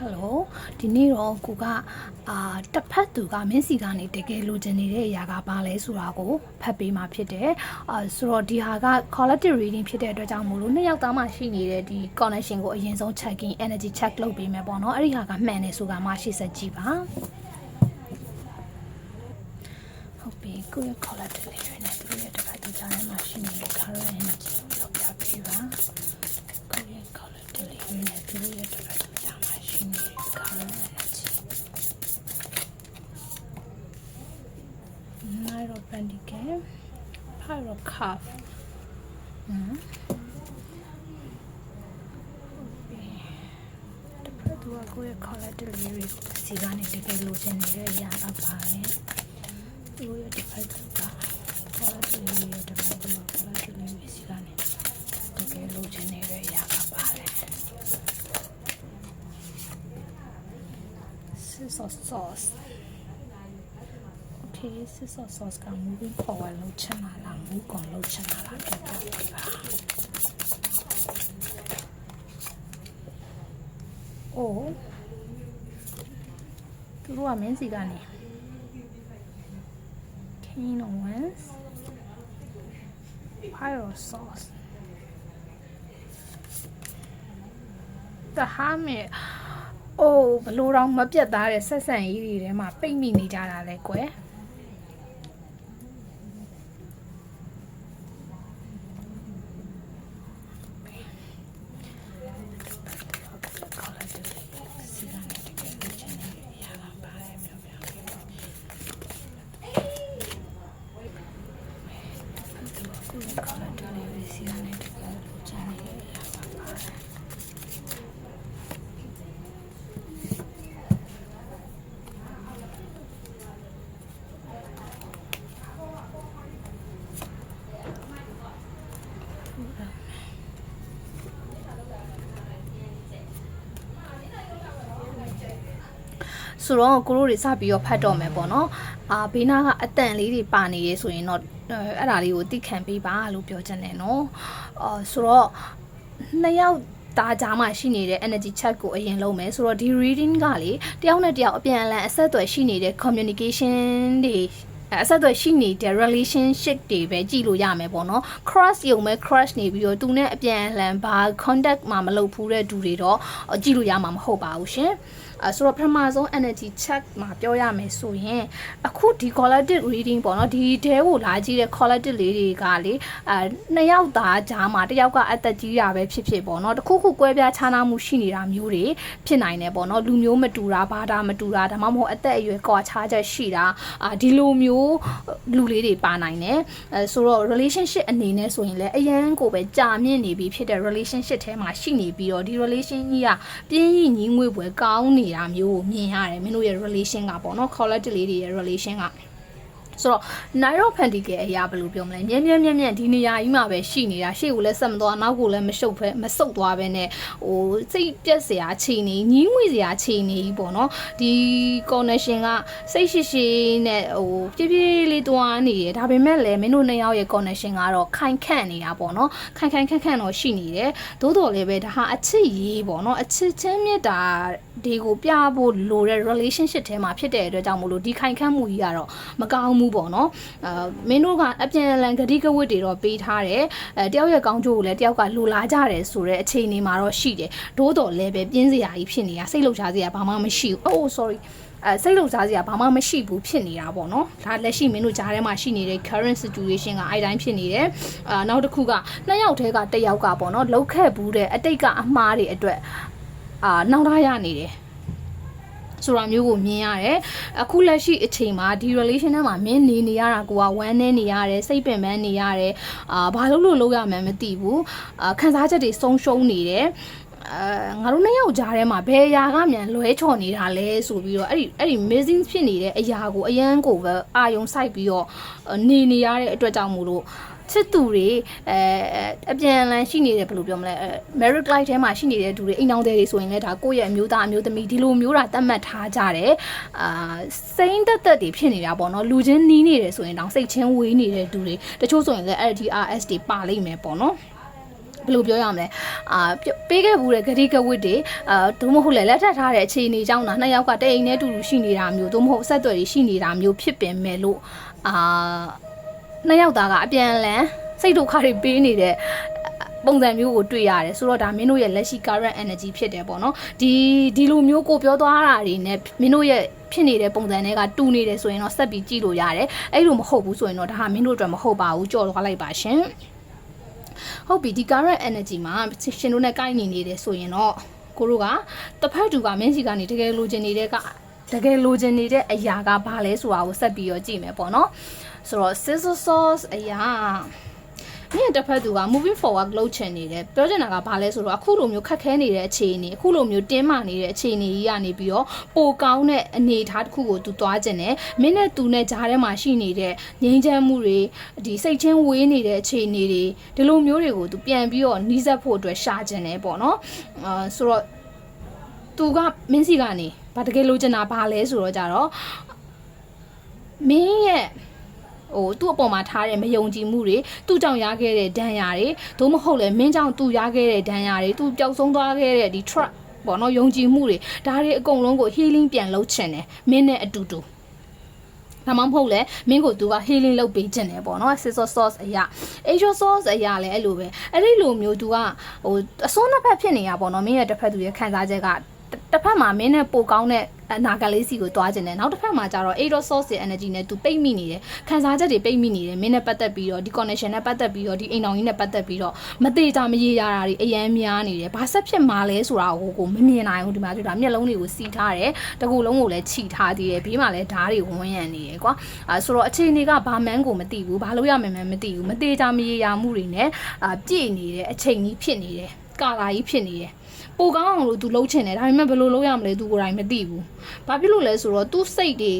ဟယ်လိုဒီနေ့တော့ကိုကအာတစ်ဖက်သူကမင်းစီကနေတကယ်လိုချင်နေတဲ့အရာကဘာလဲဆိုတာကိုဖတ်ပေးมาဖြစ်တယ်အာဆိုတော့ဒီဟာက collective reading ဖြစ်တဲ့အတွက်ကြောင့်မို့လို့နှစ်ယောက်သားမှရှိနေတဲ့ဒီ connection ကိုအရင်ဆုံး checking energy check လုပ်ပေးမယ်ပေါ့နော်အဲ့ဒီဟာကမှန်တယ်ဆိုတာမှရှေ့ဆက်ကြည့်ပါဟုတ်ပြီကိုယ့်ရဲ့ collective လေးတွေနဲ့သူရဲ့တစ်ဖက်သူကြားထဲမှာရှိနေတဲ့ current energy Five of Cups ဟမ်တပတ်သူကကိုယ့်ရဲ့ collective လေးတွေကိုစီကနေတကယ်လိုချင်နေတဲ့အရာကပါလေသူရဲ့တစ်ဖက်သူက collective လေးရဲ့တစ်ဖက်သူက collective လေးတွေစီကနေတကယ်လိုချင်နေတဲ့အရာကပါလေ Six of Swords Okay Six of Swords က moving forward လုပ်ချင်တာလား move on လုပ်ချင်တာလားပြောပြပေးပါအိုးသူတို့ကမင်းစီကနေ King of Wands Fire of Swords The Hermit အိုးဘလို့တော့မပြတ်သားတဲ့ဆက်ဆံရေးတွေထဲမှာပိတ်မိနေကြတာလဲကွယ်ကိုယ်ကလည်းတော်လေးစီကနေတကယ်လို့ချင်နေရပါပါတယ် ဆိုတော့ကိုတို့တွေစပြီးတော့ဖတ်တော့မယ်ပေါ့နော်အာဘေးနားကအတန်လေးတွေပါနေရဲဆိုရင်တော့အဲအဲ့ဒါလေးကိုသိခံပေးပါလို့ပြောချင်တယ်နော်အာဆိုတော့နှစ်ယောက်ဒါကြားမှာရှိနေတဲ့ energy check ကိုအရင်လုပ်မယ်ဆိုတော့ဒီ reading ကလေတယောက်နဲ့တယောက်အပြန်အလှန်အဆက်အသွယ်ရှိနေတဲ့ communication တွေအဆက်အသွယ်ရှိနေတဲ့ relationship တွေပဲကြည့်လို့ရမယ်ပေါ့နော် cross ယုံမဲ့ crush နေပြီးတော့သူနဲ့အပြန်အလှန်ဘာ contact မှမလုပ်ဘူးတဲ့သူတွေတော့ကြည့်လို့ရမှာမဟုတ်ပါဘူးရှင် အဲဆိုတော့ပထမဆုံး energy check မှာပြောရမယ်ဆိုရင်အခုဒီ collective reading ပေါ့နော်ဒီတဲကိုလာကြည့်တဲ့ collective လေးတွေကလေအဲနှစ်ယောက်သားကြားမှာတစ်ယောက်ကအသက်ကြီးတာပဲဖြစ်ဖြစ်ပေါ့နော်တခုခုကွဲပြားခြားနားမှုရှိနေတာမျိုးတွေဖြစ်နိုင်တယ်ပေါ့နော်လူမျိုးမတူတာဘာသာမတူတာဒါမှမဟုတ်အသက်အရွယ်ကွာခြားချက်ရှိတာအာဒီလိုမျိုးလူလေးတွေပါနိုင်တယ်အဲဆိုတော့ relationship အနေနဲ့ဆိုရင်လည်းအရန်ကိုပဲကြာမြင့်နေပြီဖြစ်တဲ့ relationship ထဲမှာရှိနေပြီးတော့ဒီ relation ကြီးကပြင်းရင်ညီးငွေပွဲကောင်းနေတာမျိုးကိုမြင်ရတယ်မင်းတို့ရဲ့ relation ကပေါ့နော် collective လေးတွေရဲ့ relation ကဆိုတော့ Nairo Pentacle အရာဘယ်လိုပြောမလဲမြဲမြဲမြဲမြဲဒီနေရာကြီးမှာပဲရှိနေတာရှေ့ကိုလည်းဆက်မသွားနောက်ကိုလည်းမရှုပ်ဖဲမဆုတ်သွားပဲနဲ့ဟိုစိတ်ပြက်စရာချိန်နေညင်းငွေစရာချိန်နေကြီးပေါ့နော်ဒီ connection ကစိတ်ရှိရှိနဲ့ဟိုပြပြလေးတွားနေတယ်ဒါပေမဲ့လည်းမင်းတို့နှစ်ယောက်ရဲ့ connection ကတော့ခိုင်ခန့်နေတာပေါ့နော်ခိုင်ခိုင်ခန့်ခန့်တော့ရှိနေတယ်သို့တော်လည်းပဲဒါဟာအချစ်ရေးပေါ့နော်အချစ်ချင်းမြတ်တာ ဒီကိုပြဖို့လိုတဲ့ relationship ထဲမှာဖြစ်တဲ့အတွက်ကြောင့်မို့လို့ဒီခိုင်ခန့်မှုကြီးကတော့မကောင်းဘူးပေါ့နော်အာမင်းတို့ကအပြန်အလှန်ဂတိကဝတ်တွေတော့ပေးထားတယ်အဲတယောက်ရဲ့ကောင်းကျိုးကိုလည်းတယောက်ကလိုလားကြတယ်ဆိုတဲ့အခြေအနေမှာတော့ရှိတယ်သို့တော်လည်းပဲပြင်းစရာကြီးဖြစ်နေတာစိတ်လှုပ်ရှားစရာဘာမှမရှိဘူးအိုး sorry အဲစိတ်လှုပ်ရှားစရာဘာမှမရှိဘူးဖြစ်နေတာပေါ့နော်ဒါလက်ရှိမင်းတို့ကြားထဲမှာရှိနေတဲ့ current situation ကအဲ့တိုင်းဖြစ်နေတယ်အာနောက်တစ်ခုကနှစ်ယောက်တည်းကတစ်ယောက်ကပေါ့နော်လောက်ခဲ့ဘူးတဲ့အတိတ်ကအမှားတွေအတွက် အာနောက်ထားရနေတယ်ဆိုတာမျိုးကိုမြင်ရတယ်အခုလက်ရှိအချိန်မှာဒီ relation ထဲမှာမင်းနေနေရတာကိုကဝမ်းနေနေရတယ်စိတ်ပင်ပန်းနေရတယ်အာဘာလို့လို့လုပ်ရမှန်းမသိဘူးအာခံစားချက်တွေဆုံးရှုံးနေတယ်အာငါတို့နှစ်ယောက်ကြားထဲမှာဘယ်အရာကမြန်လွဲချော်နေတာလဲဆိုပြီးတော့အဲ့ဒီအဲ့ဒီ missing ဖြစ်နေတဲ့အရာကိုအရန်ကိုပဲအာယုံစိုက်ပြီးတော့နေနေရတဲ့အတွက်ကြောင့်မို့လို့ ချစ်သူတွေအဲအပြန်အလှန်ရှိနေတယ်ဘယ်လိုပြောမလဲအဲ merit life ထဲမှာရှိနေတဲ့သူတွေအိမ်အောင်တဲ့တွေဆိုရင်လည်းဒါကိုယ့်ရဲ့အမျိုးသားအမျိုးသမီးဒီလိုမျိုးတာသတ်မှတ်ထားကြတယ်အာစိမ့်တက်တက်တွေဖြစ်နေတာပေါ့နော်လူချင်းနီးနေတယ်ဆိုရင်တောင်စိတ်ချင်းဝေးနေတဲ့သူတွေတချို့ဆိုရင်လည်း LTRS တွေပါလိမ့်မယ်ပေါ့နော်ဘယ်လိုပြောရမလဲအာပေးခဲ့ဘူးတဲ့ဂတိကဝတ်တွေအာသို့မဟုတ်လေလက်ထပ်ထားတဲ့အခြေအနေကြောင့်တာနှစ်ယောက်ကတအိမ်နဲ့တူတူရှိနေတာမျိုးသို့မဟုတ်ဆက်သွယ်တွေရှိနေတာမျိုးဖြစ်ပင်မဲ့လို့အာ နှစ်ယောက်သားကအပြန်အလှန်စိတ်ဒုက္ခတွေပေးနေတဲ့ပုံစံမျိုးကိုတွေ့ရတယ်ဆိုတော့ဒါမင်းတို့ရဲ့လက်ရှိ current energy ဖြစ်တယ်ပေါ့နော်ဒီဒီလိုမျိုးကိုပြောသွားတာတွေနဲ့မင်းတို့ရဲ့ဖြစ်နေတဲ့ပုံစံတွေကတူနေတယ်ဆိုရင်တော့ဆက်ပြီးကြည့်လို့ရတယ်အဲ့လိုမဟုတ်ဘူးဆိုရင်တော့ဒါဟာမင်းတို့အတွက်မဟုတ်ပါဘူးကြော်သွားလိုက်ပါရှင်ဟုတ်ပြီဒီ current energy မှာရှင်တို့နဲ့ကိုက်ညီနေတယ်ဆိုရင်တော့ကိုတို့ကတစ်ဖက်တူကမင်းစီကနေတကယ်လိုချင်နေတဲ့ကတကယ်လိုချင်နေတဲ့အရာကဘာလဲဆိုတာကိုဆက်ပြီးတော့ကြည့်မယ်ပေါ့နော် ဆိုတော့ scissor sauce အရာမင်းတစ်ဖက်သူက moving forward လုပ်ချင်နေတယ်ပြောချင်တာကဘာလဲဆိုတော့အခုလိုမျိုးခက်ခဲနေတဲ့အခြေအနေအခုလိုမျိုးတင်းမာနေတဲ့အခြေအနေကြီးကနေပြီးတော့ပိုကောင်းတဲ့အနေအထားတစ်ခုကိုသူသွားချင်တယ်မင်းနဲ့သူနဲ့ကြားထဲမှာရှိနေတဲ့ငြိမ်းချမ်းမှုတွေဒီစိတ်ချင်းဝေးနေတဲ့အခြေအနေတွေဒီလိုမျိုးတွေကိုသူပြန်ပြီးတော့နှီးစပ်ဖို့အတွက်ရှာချင်တယ်ပေါ့နော်အာဆိုတော့သူကမင်းစီကနေဘာတကယ်လိုချင်တာဘာလဲဆိုတော့ကြတော့မင်းရဲ့ ဟိုသူ့အပေါ်မှာထားတဲ့မယုံကြည်မှုတွေသူ့ကြောင့်ရခဲ့တဲ့ဒဏ်ရာတွေသို့မဟုတ်လဲမင်းကြောင့်သူရခဲ့တဲ့ဒဏ်ရာတွေသူပျောက်ဆုံးသွားခဲ့တဲ့ဒီ truck ပေါ့နော်ယုံကြည်မှုတွေဒါတွေအကုန်လုံးကို healing ပြန်လုပ်ချင်တယ်မင်းနဲ့အတူတူဒါမှမဟုတ်လဲမင်းကိုသူက healing လုပ်ပေးခြင်းတယ်ပေါ့နော် scissor sauce အရာ angel sauce အရာလည်းအဲ့လိုပဲအဲ့ဒီလိုမျိုးသူကဟိုအစွန်းနှစ်ဖက်ဖြစ်နေတာပေါ့နော်မင်းရဲ့တစ်ဖက်သူရဲ့ခံစားချက်က တစ်ဖက်မှာမင်းနဲ့ပိုကောင်းတဲ့အနာဂတ်လေးစီကိုတွားခြင်းတယ်နောက်တစ်ဖက်မှာကျတော့ Aero Source ရဲ့ energy နဲ့သူပိတ်မိနေတယ်ခံစားချက်တွေပိတ်မိနေတယ်မင်းနဲ့ပတ်သက်ပြီးတော့ဒီ connection နဲ့ပတ်သက်ပြီးတော့ဒီအိမ်တော်ကြီးနဲ့ပတ်သက်ပြီးတော့မသေးတာမရေရတာတွေအယမ်းများနေတယ်ဘာဆက်ဖြစ်မှာလဲဆိုတာကိုကိုမမြင်နိုင်ဘူးဒီမှာဆိုတာမျက်လုံးတွေကိုစီထားတယ်တကူလုံးကိုလည်းခြိထားသေးတယ်ဘေးမှာလည်းဓားတွေဝန်းရံနေတယ်ကွာအဲဆိုတော့အခြေအနေကဘာမှန်းကိုမသိဘူးဘာလို့ရမယ်မှန်းမသိဘူးမသေးတာမရေရမှုတွေနဲ့အာပြည့်နေတယ်အချိန်ကြီးဖြစ်နေတယ်ကာလာကြီးဖြစ်နေတယ် ပိုကောင်းအောင်လို့သူလှုပ်ချင်တယ်ဒါပေမဲ့ဘယ်လိုလုပ်ရမလဲသူကိုယ်တိုင်မသိဘူးဘာဖြစ်လို့လဲဆိုတော့သူ့စိတ်တွေ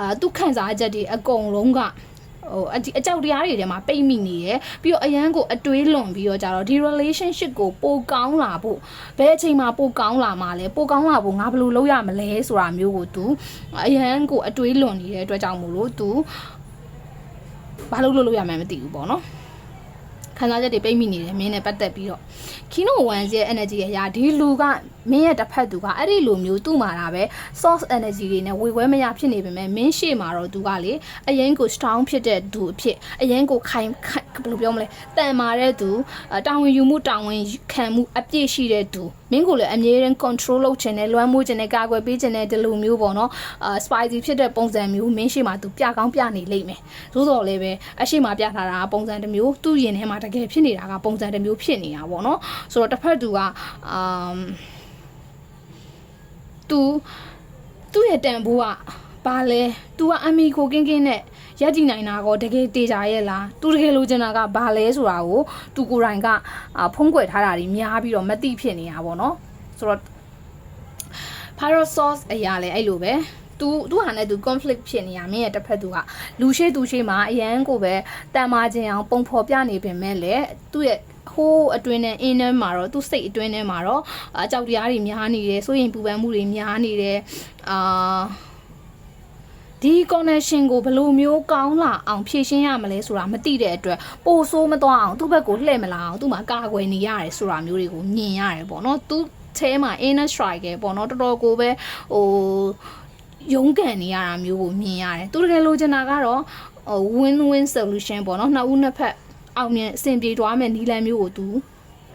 အာသူ့ခံစားချက်တွေအကုန်လုံးကဟိုအကြောက်တရားတွေထဲမှာပိတ်မိနေရယ်ပြီးတော့အရန်ကိုအတွေးလွန်ပြီးတော့ကြတော့ဒီ relationship ကိုပိုကောင်းလာဖို့ဘယ်အချိန်မှာပိုကောင်းလာမှာလဲပိုကောင်းလာဖို့ငါဘယ်လိုလုပ်ရမလဲဆိုတာမျိုးကို तू အရန်ကိုအတွေးလွန်နေတဲ့အတွက်ကြောင့်မို့လို့ तू ဘာလုပ်လို့လုပ်ရမှန်းမသိဘူးပေါ့နော် ခံစားချက်တွေပိတ်မိနေတယ်မင်းနဲ့ပတ်သက်ပြီးတော့ခီနိုဝမ်ရဲ့ energy အရာဒီလူက မင်းရဲ့တစ်ဖက်သူကအဲ့ဒီလိုမျိုးသူ့မှာတာပဲ source energy တွေနဲ့ဝေခွဲမရဖြစ်နေပေမဲ့မင်းရှေ့မှာတော့သူကလေအရင်ကို strong ဖြစ်တဲ့သူအဖြစ်အရင်ကိုခိုင်ခိုင်ဘယ်လိုပြောမလဲတန်မာတဲ့သူတာဝန်ယူမှုတာဝန်ခံမှုအပြည့်ရှိတဲ့သူမင်းကိုလည်းအမြဲတမ်း control လုပ်ချင်တယ်လွှမ်းမိုးချင်တယ်ကာကွယ်ပေးချင်တယ်ဒီလိုမျိုးပေါ့နော်အာ spicy ဖြစ်တဲ့ပုံစံမျိုးမင်းရှေ့မှာသူပြကောင်းပြနေလိမ့်မယ်သို့တော်လည်းပဲအရှိမပြထားတာပုံစံတစ်မျိုးသူ့ရင်ထဲမှာတကယ်ဖြစ်နေတာကပုံစံတစ်မျိုးဖြစ်နေတာပေါ့နော်ဆိုတော့တစ်ဖက်သူကအာ သူသူ့ရဲ့တန်ဖိုးကဘာလဲ तू ကအမီကိုကင်းကင်းနဲ့ရက်ကြည့်နိုင်တာကောတကယ်တေချာရဲ့လား तू တကယ်လိုချင်တာကဘာလဲဆိုတာကို तू ကိုယ်တိုင်ကအာဖုံးကွယ်ထားတာတွေများပြီးတော့မသိဖြစ်နေတာပေါ့နော်ဆိုတော့ Pyro sauce အရာလဲအဲ့လိုပဲသူသူဟာနဲ့သူ conflict ဖြစ်နေရမင်းရဲ့တစ်ဖက်သူကလူရှိသူရှိမှာအရန်ကိုပဲတန်မာခြင်းအောင်ပုံဖော်ပြနေပင်မဲ့လေသူ့ရဲ့ ဟိုးအတွင်းနဲ့အင်းထဲမှာတော့သူ့စိတ်အတွင်းထဲမှာတော့အကြောက်တရားတွေများနေတယ်စိုးရင်ပူပန်မှုတွေများနေတယ်အာဒီ connection ကိုဘယ်လိုမျိုးကောင်းလာအောင်ဖြည့်ရှင်းရမလဲဆိုတာမသိတဲ့အတွက်ပိုဆိုးမသွားအောင်သူ့ဘက်ကိုလှည့်မလာအောင်သူ့မှာကာကွယ်နေရတယ်ဆိုတာမျိုးတွေကိုမြင်ရတယ်ပေါ့နော်သူအဲမှာ inner strike ပေါ့နော်တော်တော်ကိုပဲဟိုရုန်းကန်နေရတာမျိုးကိုမြင်ရတယ်သူတကယ်လိုချင်တာကတော့ဟို win win solution ပေါ့နော်နှစ်ဦးနှစ်ဖက် အောင်မြင်အဆင်ပြေသွားမယ်နီလန်မျိုးကိုသူ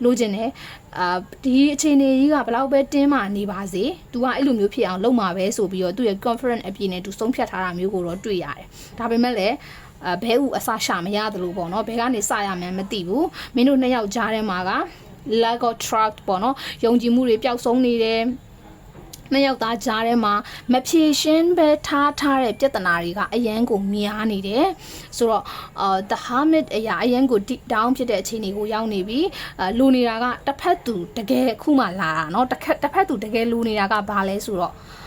လိုချင်တယ်အာဒီအခြေအနေကြီးကဘလောက်ပဲတင်းမာနေပါစေ။ तू ကအဲ့လိုမျိုးဖြစ်အောင်လုပ်မှာပဲဆိုပြီးတော့သူ့ရဲ့ confidence အပြည့်နဲ့ तू ဆုံးဖြတ်ထားတာမျိုးကိုတော့တွေ့ရတယ်။ဒါပေမဲ့လည်းအဘဲဥအစရှာမရတယ်လို့ပေါ့နော်ဘဲကနေစရမှန်းမသိဘူးမင်းတို့နှစ်ယောက်ကြားထဲမှာက lack of trust ပေါ့နော်ယုံကြည်မှုတွေပျောက်ဆုံးနေတယ် နှစ်ယောက်သားကြားထဲမှာမဖြေရှင်းပဲထားထားတဲ့ပြဿနာတွေကအရန်ကိုများနေတယ်ဆိုတော့အာ the hermit အရာအရန်ကို deep down ဖြစ်တဲ့အခြေအနေကိုရောက်နေပြီအာလူနေတာကတစ်ဖက်သူတကယ်အခုမှလာတာเนาะတစ်ခက်တစ်ဖက်သူတကယ်လူနေတာကဘာလဲဆိုတော့ အာ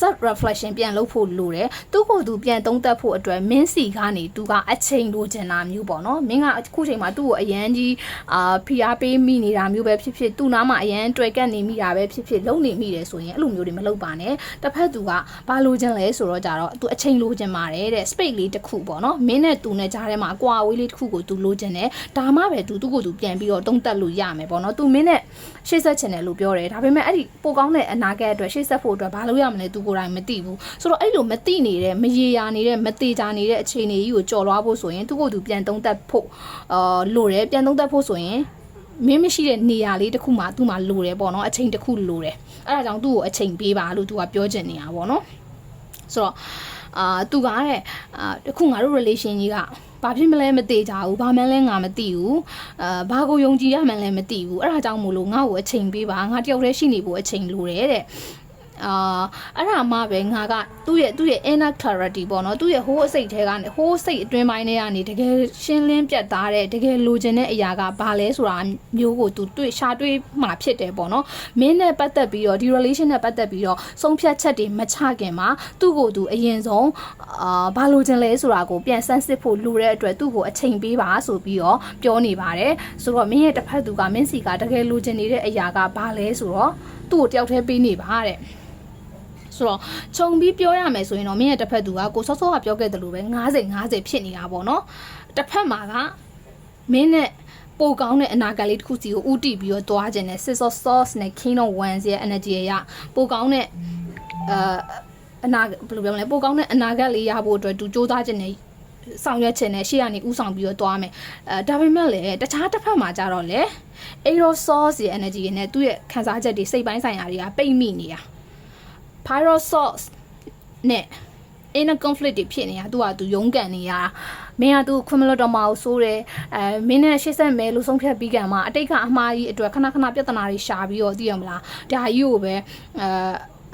self reflection ပြန်လုပ်ဖို့လိုတယ်သူ့ကိုယ်သူပြန်သုံးသပ်ဖို့အတွက်မင်းစီကနေသူကအချိန်လိုချင်တာမျိုးပေါ့နော်မင်းကအခုချိန်မှာသူ့ကိုအရန်ကြီးအာဖိအားပေးမိနေတာမျိုးပဲဖြစ်ဖြစ်သူ့နားမှာအရန်တွေ့ကပ်နေမိတာပဲဖြစ်ဖြစ်လုံနေမိတယ်ဆိုရင်အဲ့လိုမျိုးတွေမလုပ်ပါနဲ့တစ်ဖက်သူကဘာလိုချင်လဲဆိုတော့ကြတော့သူအချိန်လိုချင်ပါတယ်တဲ့ space လေးတစ်ခုပေါ့နော်မင်းနဲ့သူနဲ့ကြားထဲမှာအကွာအဝေးလေးတစ်ခုကိုသူလိုချင်တယ်ဒါမှပဲသူသူ့ကိုယ်သူပြန်ပြီးတော့တုံးတက်လို့ရမယ်ပေါ့နော်သူမင်းနဲ့ရှေ့ဆက်ချင်တယ်လို့ပြောတယ်ဒါပေမဲ့အဲ့ဒီပိုကောင်းတဲ့အနာဂတ်အတွက်ရှေ့ဆက်ဖို့အတွက်ဘာလို့ရမလဲသူကိုယ်တိုင်မသိဘူးဆိုတော့အဲ့လိုမသိနေတဲ့မရေရာနေတဲ့မသေးကြနေတဲ့အခြေအနေကြီးကိုကြော်လွှားဖို့ဆိုရင်သူ့ကိုယ်သူပြန်တုံးတက်ဖို့အာလိုတယ်ပြန်တုံးတက်ဖို့ဆိုရင်မင်းမရှိတဲ့နေရာလေးတစ်ခုမှသူ့မှာလိုတယ်ပေါ့နော်အချိန်တစ်ခုလိုတယ်အဲ့ဒါကြောင့်သူ့ကိုအချိန်ပေးပါလို့သူကပြောချင်နေတာပေါ့နော်ဆိုတော့အာသူကတဲ့အာတခုငါတို့ relation ကြီးကဘာဖြစ်မလဲမသေးကြဘူးဘာမှန်းလဲငါမသိဘူးအာဘာကိုယုံကြည်ရမှန်းလဲမသိဘူးအဲ့ဒါကြောင့်မို့လို့ငါ့ကိုအချိန်ပေးပါငါတယောက်တည်းရှိနေဖို့အချိန်လိုတယ်တဲ့ အာအဲ့ဒါမှပဲငါကသူ့ရဲ့သူ့ရဲ့ inner clarity ပေါ့နော်သူ့ရဲ့ဟိုးအစိတ်ထဲကနေဟိုးစိတ်အတွင်းပိုင်းထဲကနေတကယ်ရှင်းလင်းပြတ်သားတဲ့တကယ်လိုချင်တဲ့အရာကဘာလဲဆိုတာမျိုးကိုသူတွေ့ရှာတွေ့မှဖြစ်တယ်ပေါ့နော်မင်းနဲ့ပတ်သက်ပြီးတော့ဒီ relation နဲ့ပတ်သက်ပြီးတော့ဆုံးဖြတ်ချက်တွေမချခင်မှာသူ့ကိုယ်သူအရင်ဆုံးအာဘာလိုချင်လဲဆိုတာကိုပြန်ဆန်းစစ်ဖို့လိုတဲ့အတွက်သူ့ကိုအချိန်ပေးပါဆိုပြီးတော့ပြောနေပါတယ်ဆိုတော့မင်းရဲ့တစ်ဖက်သူကမင်းစီကတကယ်လိုချင်နေတဲ့အရာကဘာလဲဆိုတော့သူ့ကိုတယောက်တည်းပေးနေပါတဲ့ ဆိုတော့ခြုံပြီးပြောရမယ်ဆိုရင်တော့မင်းရဲ့တစ်ဖက်သူကကိုစောစောကပြောခဲ့တယ်လို့ပဲ90 90ဖြစ်နေတာပေါ့နော်တစ်ဖက်မှာကမင်းနဲ့ပိုကောင်းတဲ့အနာဂတ်လေးတစ်ခုစီကိုဥတီပြီးတော့တွားခြင်းနဲ့ Six of Swords နဲ့ King of Wands ရဲ့ energy ရပိုကောင်းတဲ့အာအနာဘယ်လိုပြောမလဲပိုကောင်းတဲ့အနာဂတ်လေးရဖို့အတွက်သူစူးစမ်းခြင်းနဲ့ဆောင်ရွက်ခြင်းနဲ့ရှေ့ကနေဥဆောင်ပြီးတော့တွားမယ်အဲဒါပေမဲ့လည်းတခြားတစ်ဖက်မှာကြတော့လေ Aerosource ရဲ့ energy နဲ့သူ့ရဲ့ခံစားချက်တွေစိတ်ပိုင်းဆိုင်ရာတွေကပိတ်မိနေတာ pyrosource နဲ့ inner conflict တွေဖြစ်နေတာသူကသူရုန်းကန်နေရတာမင်းကသူခွင့်မလွတ်တော့မအောင်ဆိုးတယ်အဲမင်းနဲ့ရှေ့ဆက်မဲလို့ဆုံးဖြတ်ပြီးကံမှာအတိတ်ကအမှားကြီးအတွက်ခဏခဏပြဿနာတွေရှာပြီးတော့သိရမလားဒါကြီးကိုပဲအဲ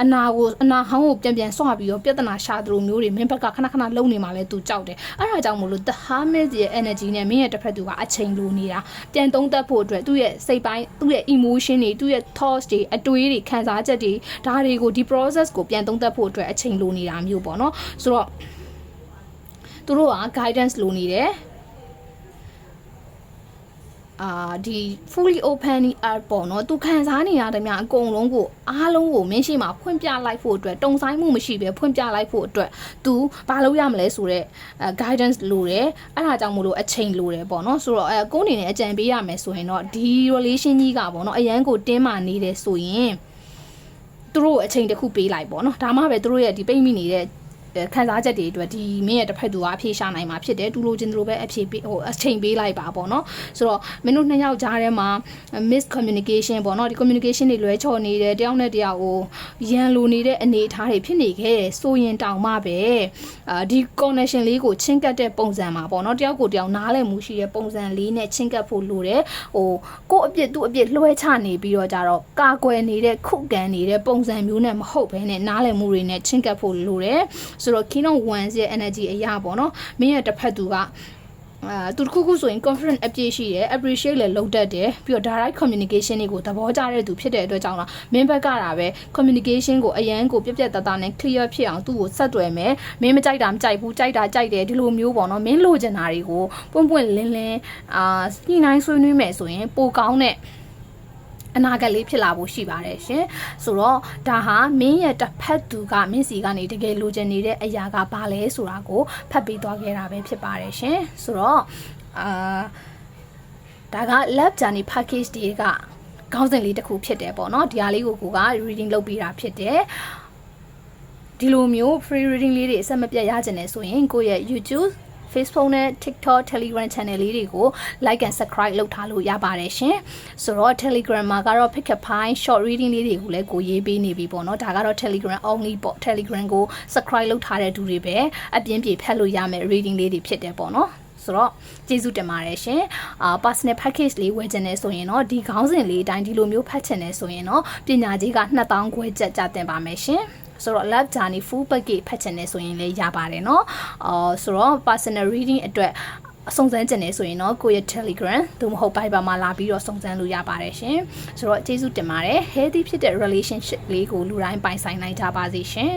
အနာကိုအနာဟောင်းကိုပြန်ပြန်ဆွပြီးတော့ပြဿနာရှာသလိုမျိုးတွေမင်းဘက်ကခဏခဏလုံနေမှလဲသူကြောက်တယ်အဲ့ဒါကြောင့်မို့လို့ the hermit ရဲ့ energy နဲ့မင်းရဲ့တစ်ဖက်သူကအချိန်လိုနေတာပြန်သုံးသပ်ဖို့အတွက်သူ့ရဲ့စိတ်ပိုင်းသူ့ရဲ့ emotion တွေသူ့ရဲ့ thoughts တွေအတွေးတွေခံစားချက်တွေဒါတွေကိုဒီ process ကိုပြန်သုံးသပ်ဖို့အတွက်အချိန်လိုနေတာမျိုးပေါ့နော်ဆိုတော့သူတို့က guidance လိုနေတယ် အာဒီ fully open art ပေါ့နော်သူခံစားနေရတဲ့များအကုန်လုံးကိုအားလုံးကိုမင်းရှိမှာဖွင့်ပြလိုက်ဖို့အတွက်တုံဆိုင်မှုမရှိပဲဖွင့်ပြလိုက်ဖို့အတွက် तू ဘာလုပ်ရမလဲဆိုတော့ guidance လိုတယ်အဲ့ဒါကြောင့်မို့လို့အချိန်လိုတယ်ပေါ့နော်ဆိုတော့အဲကိုအနေနဲ့အကြံပေးရမယ်ဆိုရင်တော့ဒီ relation ကြီးကပေါ့နော်အရန်ကိုတင်းမာနေတယ်ဆိုရင်သူတို့အချိန်တစ်ခုပေးလိုက်ပေါ့နော်ဒါမှပဲသူတို့ရဲ့ဒီပိတ်မိနေတဲ့ ခံစားချက်တွေအတွက်ဒီမင်းရဲ့တစ်ဖက်သူကအဖြေရှာနိုင်မှာဖြစ်တယ်တူလိုချင်သူလိုပဲအဖြေပေးဟိုအချိန်ပေးလိုက်ပါပေါ့နော်ဆိုတော့မင်းတို့နှစ်ယောက်ကြားထဲမှာ miscommunication ပေါ့နော်ဒီ communication တွေလွဲချော်နေတယ်တယောက်နဲ့တယောက်ကိုရန်လိုနေတဲ့အနေအထားတွေဖြစ်နေခဲ့တယ်ဆိုရင်တောင်မှပဲအာဒီ connection လေးကိုချင်းကပ်တဲ့ပုံစံမှာပေါ့နော်တယောက်ကိုတယောက်နားလည်မှုရှိတဲ့ပုံစံလေးနဲ့ချင်းကပ်ဖို့လိုတယ်ဟိုကိုယ့်အပြစ်သူ့အပြစ်လွှဲချနေပြီးတော့ကြတော့ကာကွယ်နေတဲ့ခုကန်နေတဲ့ပုံစံမျိုးနဲ့မဟုတ်ဘဲနဲ့နားလည်မှုတွေနဲ့ချင်းကပ်ဖို့လိုတယ်ဆိုတော့ Kingdom 1ရဲ့ energy အရာပေါ့နော်မင်းရဲ့တစ်ဖက်သူကအာသူတခုခုဆိုရင် confident အပြည့်ရှိတယ် appreciate လည်းလုပ်တတ်တယ်ပြီးတော့ direct communication တွေကိုသဘောကျတဲ့သူဖြစ်တဲ့အတွက်ကြောင့်လားမင်းဘက်ကတာပဲ communication ကိုအရန်ကိုပြက်ပြက်သားသားနဲ့ clear ဖြစ်အောင်သူ့ကိုဆက်သွယ်မယ်မင်းမကြိုက်တာမကြိုက်ဘူးကြိုက်တာကြိုက်တယ်ဒီလိုမျိုးပေါ့နော်မင်းလိုချင်တာတွေကိုပွင့်ပွင့်လင်းလင်းအာညှိနှိုင်းဆွေးနွေးမယ်ဆိုရင်ပိုကောင်းတဲ့ အနာဂတ်လေးဖြစ်လာဖို့ရှိပါတယ်ရှင်ဆိုတော့ဒါဟာမင်းရဲ့တစ်ဖက်သူကမင်းစီကနေတကယ်လိုချင်နေတဲ့အရာကဘာလဲဆိုတာကိုဖတ်ပေးသွားခဲ့တာပဲဖြစ်ပါတယ်ရှင်ဆိုတော့အာဒါက left journey package တွေကခေါင်းစဉ်လေးတစ်ခုဖြစ်တယ်ပေါ့နော်ဒီဟာလေးကိုကိုက reading လုပ်ပေးတာဖြစ်တယ်ဒီလိုမျိုး free reading လေးတွေအဆက်မပြတ်ရကြတယ်ဆိုရင်ကိုယ့်ရဲ့ YouTube Facebook နဲ့ TikTok Telegram channel လေးတွေကို like and subscribe လုပ်ထားလို့ရပါတယ်ရှင်ဆိုတော့ Telegram မှာကတော့ pick up file short reading လေးတွေကိုလည်းကိုရေးပေးနေပြီပေါ့နော်ဒါကတော့ Telegram only ပေါ့ Telegram ကို subscribe လုပ်ထားတဲ့သူတွေပဲအပြင်းပြေဖတ်လို့ရမယ် reading လေးတွေဖြစ်တယ်ပေါ့နော်ဆိုတော့ကျေးဇူးတင်ပါတယ်ရှင်အာ personal package လေးဝယ်ချင်တယ်ဆိုရင်တော့ဒီခေါင်းစဉ်လေးအတိုင်းဒီလိုမျိုးဖတ်ချင်တယ်ဆိုရင်တော့ပညာကြီးက2000ခွဲကျပ်ကျတင်ပါမယ်ရှင် ဆိုတော့ love journey full package ဖတ်ချင်တယ်ဆိုရင်လည်းရပါတယ်เนาะအော်ဆိုတော့ personal reading အတွက် အစုံစမ်းကျင်နေဆိုရင်တော့ကိုယ့်ရဲ့ Telegram သို့မဟုတ် Viber မှာလာပြီးတော့စုံစမ်းလို့ရပါတယ်ရှင်ဆိုတော့ကျေးဇူးတင်ပါတယ် healthy ဖြစ်တဲ့ relationship လေးကိုလူတိုင်းပိုင်ဆိုင်နိုင်ကြပါစေရှင်